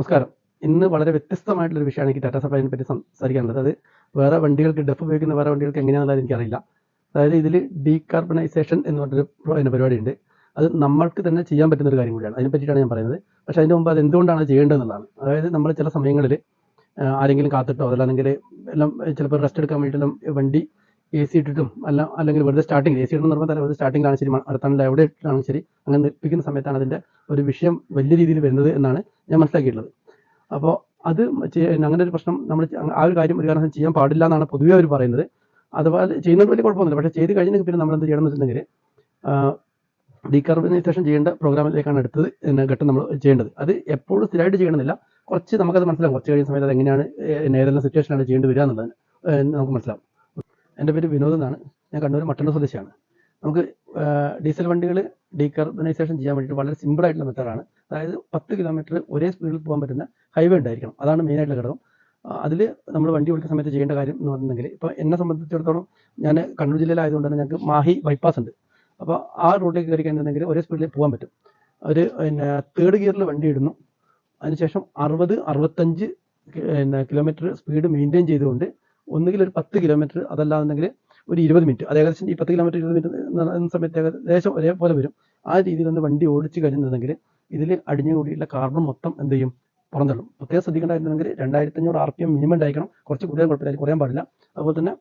നമസ്കാരം. ഇന്ന് വളരെ വ്യത്യസ്തമായിട്ടുള്ള ഒരു വിഷയമാണ് എനിക്ക് ടാറ്റ സപ്ലൈനെ പറ്റി സംസാരിക്കാനുള്ളത്. അത് വേറെ വണ്ടികൾക്ക് ഡെഫ് ഉപയോഗിക്കുന്ന വേറെ വണ്ടികൾക്ക് എങ്ങനെയാണെന്നുള്ളത് എനിക്കറിയില്ല. അതായത് ഇതിൽ ഡീകാർബണൈസേഷൻ എന്ന് പറഞ്ഞൊരു അതിന്റെ പരിപാടിയുണ്ട്. അത് നമ്മൾക്ക് തന്നെ ചെയ്യാൻ പറ്റുന്ന ഒരു കാര്യം കൂടിയാണ്. അതിനെ പറ്റിയിട്ടാണ് ഞാൻ പറയുന്നത്. പക്ഷേ അതിന് മുമ്പ് അത് എന്തുകൊണ്ടാണ് ചെയ്യേണ്ടതെന്നുള്ളതാണ്. അതായത് നമ്മൾ ചില സമയങ്ങളിൽ ആരെങ്കിലും കാത്തിട്ടോ അതല്ലെങ്കിൽ എല്ലാം ചിലപ്പോൾ റെസ്റ്റ് എടുക്കാൻ വേണ്ടിയിട്ടെല്ലാം വണ്ടി എ സി ഇട്ടിട്ടും അല്ല അല്ലെങ്കിൽ വെറുതെ സ്റ്റാർട്ടിംഗ് എ സി ഇടുന്ന നിർബന്ധമല്ല വെറുതെ സ്റ്റാർട്ടിങ്ങിലാണ് ശരി അടുത്താണ് എവിടെ ഇട്ടാണ് ശരി അങ്ങനെ നിർപ്പിക്കുന്ന സമയത്താണ് അതിന്റെ ഒരു വിഷയം വലിയ രീതിയിൽ വരുന്നത് എന്നാണ് ഞാൻ മനസ്സിലാക്കിയിട്ടുള്ളത്. അപ്പോൾ അത് അങ്ങനെ ഒരു പ്രശ്നം നമ്മൾ ആ ഒരു കാര്യം ഒരു കാരണം ചെയ്യാൻ പാടില്ല എന്നാണ് പൊതുവേ അവർ പറയുന്നത്. അതുപോലെ അത് ചെയ്യുന്നത് വലിയ കുഴപ്പമൊന്നുമില്ല പക്ഷേ ചെയ്ത് കഴിഞ്ഞിട്ട് പിന്നെ നമ്മൾ എന്ത് ചെയ്യണം എന്ന് വെച്ചിട്ടുണ്ടെങ്കിൽ ഡീകാർബണൈസേഷൻ ചെയ്യേണ്ട പ്രോഗ്രാമിലേക്കാണ് അടുത്തത് എന്ന ഘട്ടം നമ്മൾ ചെയ്യേണ്ടത്. അത് എപ്പോഴും സ്ഥിരമായിട്ട് ചെയ്യണമെന്നില്ല. കുറച്ച് നമുക്കത് മനസ്സിലാവും. കുറച്ച് കഴിഞ്ഞ സമയത്ത് അത് എങ്ങനെയാണ് ഏതെല്ലാം സിറ്റുവേഷനാണ് ചെയ്യേണ്ടി വരിക എന്നുള്ളത് നമുക്ക് മനസ്സിലാവും. എന്റെ പേര് വിനോദ് എന്നാണ്. ഞാൻ കണ്ണൂർ മട്ടന്നൂർ സ്വദേശിയാണ്. നമുക്ക് ഡീസൽ വണ്ടികൾ ഡീകാർബണൈസേഷൻ ചെയ്യാൻ വേണ്ടിയിട്ട് വളരെ സിമ്പിൾ ആയിട്ടുള്ള മെത്തേഡാണ് അതായത് പത്ത് കിലോമീറ്റർ ഒരേ സ്പീഡിൽ പോകാൻ പറ്റുന്ന ഹൈവേ ഉണ്ടായിരിക്കണം. അതാണ് മെയിൻ ആയിട്ടുള്ള ഘടകം. അതിൽ നമ്മൾ വണ്ടി ഓടിക്കുന്ന സമയത്ത് ചെയ്യേണ്ട കാര്യം എന്ന് പറഞ്ഞിട്ടുണ്ടെങ്കിൽ ഇപ്പോൾ എന്നെ സംബന്ധിച്ചിടത്തോളം ഞാൻ കണ്ണൂർ ജില്ലയിലായതുകൊണ്ട് തന്നെ ഞങ്ങൾക്ക് മാഹി ബൈപ്പാസ് ഉണ്ട്. അപ്പോൾ ആ റോഡിലേക്ക് കയറി കഴിഞ്ഞിട്ടുണ്ടെങ്കിൽ ഒരേ സ്പീഡിൽ പോകാൻ പറ്റും. ഒരു പിന്നെ തേർഡ് ഗിയറിൽ വണ്ടി ഇടുന്നു. അതിനുശേഷം അറുപത് അറുപത്തഞ്ച് പിന്നെ കിലോമീറ്റർ സ്പീഡ് മെയിന്റെയിൻ ചെയ്തുകൊണ്ട് ഒന്നുകിൽ ഒരു പത്ത് കിലോമീറ്റർ അതല്ലാന്നുണ്ടെങ്കിൽ ഒരു ഇരുപത് മിനിറ്റ് അത് ഏകദേശം ഈ പത്ത് കിലോമീറ്റർ ഇരുപത് മിനിറ്റ് സമയത്ത് ഏകദേശം ഒരേപോലെ വരും. ആ രീതിയിൽ ഒന്ന് വണ്ടി ഓടിച്ച് കഴിഞ്ഞിട്ടുണ്ടെങ്കിൽ ഇതിൽ അടിഞ്ഞു കൂടിയുള്ള കാർബൺ മൊത്തം എന്ത് ചെയ്യും? പുറന്തള്ളും. പ്രത്യേകം ശ്രദ്ധിക്കേണ്ടതായിരുന്നെങ്കിൽ രണ്ടായിരത്തി അഞ്ഞൂറ് ആർ പി എം മിനിമം ഉണ്ടായിരിക്കണം കുറച്ച് കൂടുതൽ കുഴപ്പമില്ല കുറയാൻ പാടില്ല. അതുപോലെ തന്നെ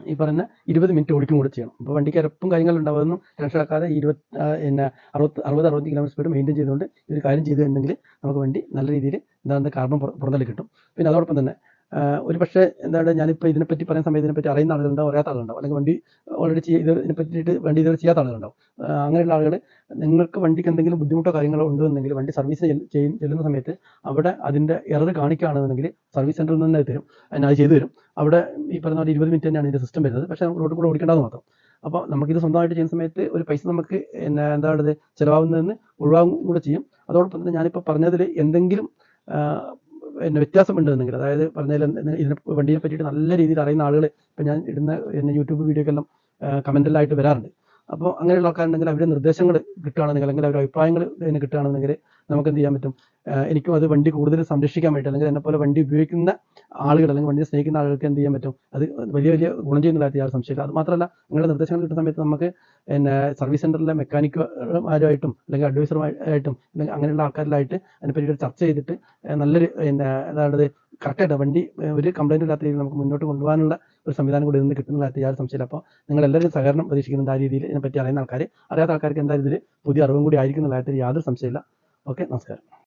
ഈ പറഞ്ഞ ഇരുപത് മിനിറ്റ് ഓടിക്കും കൂടെ ചെയ്യണം. അപ്പോൾ വണ്ടിക്ക് ഇരപ്പും കാര്യങ്ങളും ഉണ്ടാവുമെന്നും ടെൻഷൻ എടുക്കാതെ ഇരുപത് പിന്നെ അറുപത് അറുപത് അറുപത് കിലോമീറ്റർ സ്പീഡ് മെയിന്റെയിൻ ചെയ്തുകൊണ്ട് ഒരു കാര്യം ചെയ്തു നമുക്ക് വണ്ടി നല്ല രീതിയിൽ എന്താ കാർബൺ പുറന്തള്ളി കിട്ടും. പിന്നെ അതോടൊപ്പം തന്നെ ഒരു പക്ഷേ എന്താണ് ഞാനിപ്പോൾ ഇതിനെപ്പറ്റി പറയുന്ന സമയത്ത് ഇതിനെപ്പറ്റി അറിയുന്ന ആളുകളുണ്ടാവും അറിയാത്ത ആളുകളുണ്ടാവും അല്ലെങ്കിൽ വണ്ടി ഓൾറെഡി ചെയ്ത് ഇതിനെ പറ്റിയിട്ട് വണ്ടി ഇതുവരെ ചെയ്യാത്ത ആളുകളുണ്ടാവും അങ്ങനെയുള്ള ആളുകൾ നിങ്ങൾക്ക് വണ്ടിക്ക് എന്തെങ്കിലും ബുദ്ധിമുട്ടോ കാര്യങ്ങളോ ഉണ്ടെന്നുണ്ടെങ്കിൽ വണ്ടി സർവീസ് ചെയ്യും ചെല്ലുന്ന സമയത്ത് അവിടെ അതിന്റെ എറർ കാണിക്കുകയാണെന്നുണ്ടെങ്കിൽ സർവീസ് സെന്ററിൽ നിന്ന് തരും. അതിന് അത് ചെയ്തു തരും. അവിടെ ഈ പറഞ്ഞ പോലെ ഇരുപത് മിനിറ്റ് തന്നെയാണ് ഇതിന്റെ സിസ്റ്റം വരുന്നത്. പക്ഷേ റോഡിൽ കൂടെ ഓടിക്കേണ്ടത് മാത്രം. അപ്പോൾ നമുക്കിത് സ്വന്തമായിട്ട് ചെയ്യുന്ന സമയത്ത് ഒരു പൈസ നമുക്ക് എന്നാ എന്താണ് ചിലവാകുന്നതെന്ന് ഒഴിവാകും കൂടെ ചെയ്യും. അതോടൊപ്പം തന്നെ ഞാനിപ്പോൾ പറഞ്ഞതിൽ എന്തെങ്കിലും പിന്നെ വ്യത്യാസം ഉണ്ടെന്നെങ്കിൽ അതായത് പറഞ്ഞതിൽ ഇതിനെ വണ്ടിയെ പറ്റിയിട്ട് നല്ല രീതിയിൽ അറിയുന്ന ആളുകൾ ഇപ്പം ഞാൻ ഇടുന്ന എന്നെ യൂട്യൂബ് വീഡിയോക്കെല്ലാം കമന്റിലായിട്ട് വരാറുണ്ട്. അപ്പോൾ അങ്ങനെയുള്ള ആൾക്കാരുണ്ടെങ്കിൽ അവരുടെ നിർദ്ദേശങ്ങൾ കിട്ടുകയാണെന്നെങ്കിൽ അല്ലെങ്കിൽ അവരുടെ അഭിപ്രായങ്ങൾ ഇതിന് കിട്ടുകയാണെന്നെങ്കിൽ നമുക്ക് എന്ത് ചെയ്യാൻ പറ്റും? എനിക്കും അത് വണ്ടി കൂടുതൽ സംരക്ഷിക്കാൻ വേണ്ടി അല്ലെങ്കിൽ എന്നെപ്പോലെ പോലെ വണ്ടി ഉപയോഗിക്കുന്ന ആളുകൾ അല്ലെങ്കിൽ വണ്ടിയെ സ്നേഹിക്കുന്ന ആളുകൾക്ക് എന്ത് ചെയ്യാൻ പറ്റും? അത് വലിയ വലിയ ഗുണം ചെയ്യുന്നതായിട്ട് യാതൊരു സംശയമില്ല അത് മാത്രമല്ല നിങ്ങളുടെ നിർദ്ദേശങ്ങൾ കിട്ടുന്ന സമയത്ത് നമുക്ക് പിന്നെ സർവീസ് സെന്ററിലെ മെക്കാനിക്കുമാരുമായിട്ടും അല്ലെങ്കിൽ അഡ്വൈസറുമായിട്ടും അല്ലെങ്കിൽ അങ്ങനെയുള്ള ആൾക്കാരിലായിട്ട് അതിനെപ്പറ്റി ചർച്ച ചെയ്തിട്ട് നല്ലൊരു പിന്നെ അതായത് കറക്റ്റായിട്ട് വണ്ടി ഒരു കംപ്ലൈന്റ് ഇല്ലാത്ത രീതിയിൽ നമുക്ക് മുന്നോട്ട് കൊണ്ടുപോകാനുള്ള ഒരു സംവിധാനം കൂടി ഇന്ന് കിട്ടുന്നതായിട്ട് യാതൊരു സംശയമില്ല അപ്പോൾ നിങ്ങൾ എല്ലാവരും സഹകരണം പ്രതീക്ഷിക്കുന്നുണ്ട് ആ രീതിയിൽ ഇതിനെപ്പറ്റി അറിയുന്ന ആൾക്കാർ അറിയാത്ത ആൾക്കാർക്ക് എന്തായാലും ഇതിൽ പുതിയ അറിവും കൂടി ആയിരിക്കുന്നതായിട്ട് യാതൊരു സംശയമില്ല ഓക്കെ നമസ്കാരം.